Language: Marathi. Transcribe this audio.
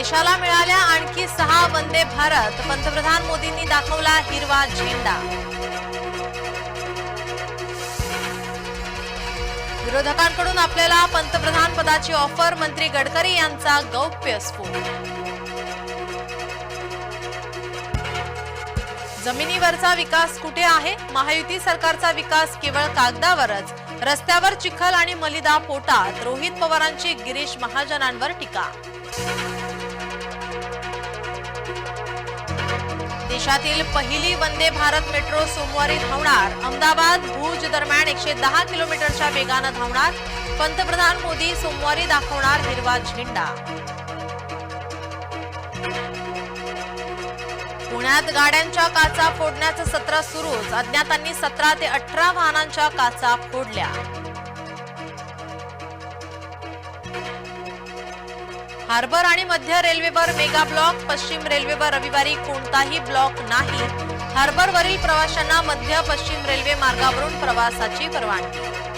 देशाला मिळाल्या आणखी सहा वंदे भारत. पंतप्रधान मोदींनी दाखवला हिरवा झेंडा. विरोधकांकडून आपल्याला पंतप्रधान पदाची ऑफर मंत्री गडकरी यांचा गौप्यस्फोट जमिनीवरचा विकास कुठे आहे? महायुती सरकारचा विकास केवळ कागदावरच. रस्त्यावर चिखल आणि मलिदा पोटात. रोहित पवारांची गिरीश महाजनांवर टीका. देशातील पहिली वंदे भारत मेट्रो सोमवारी धावणार. अहमदाबाद भुज दरम्यान एकशे दहा किलोमीटरच्या वेगानं धावणार. पंतप्रधान मोदी सोमवारी दाखवणार हिरवा झेंडा. पुण्यात गाड्यांच्या काचा फोडण्याचं सत्र सुरूच. अज्ञातांनी सतरा ते अठरा वाहनांच्या काचा फोडल्या. हार्बर आणि मध्य रेल्वेवर मेगा ब्लॉक पश्चिम रेल्वेवर रविवारी कोणताही ब्लॉक नाही. हार्बरवरील प्रवाशांना मध्य पश्चिम रेल्वे मार्गावरून प्रवासाची परवानगी.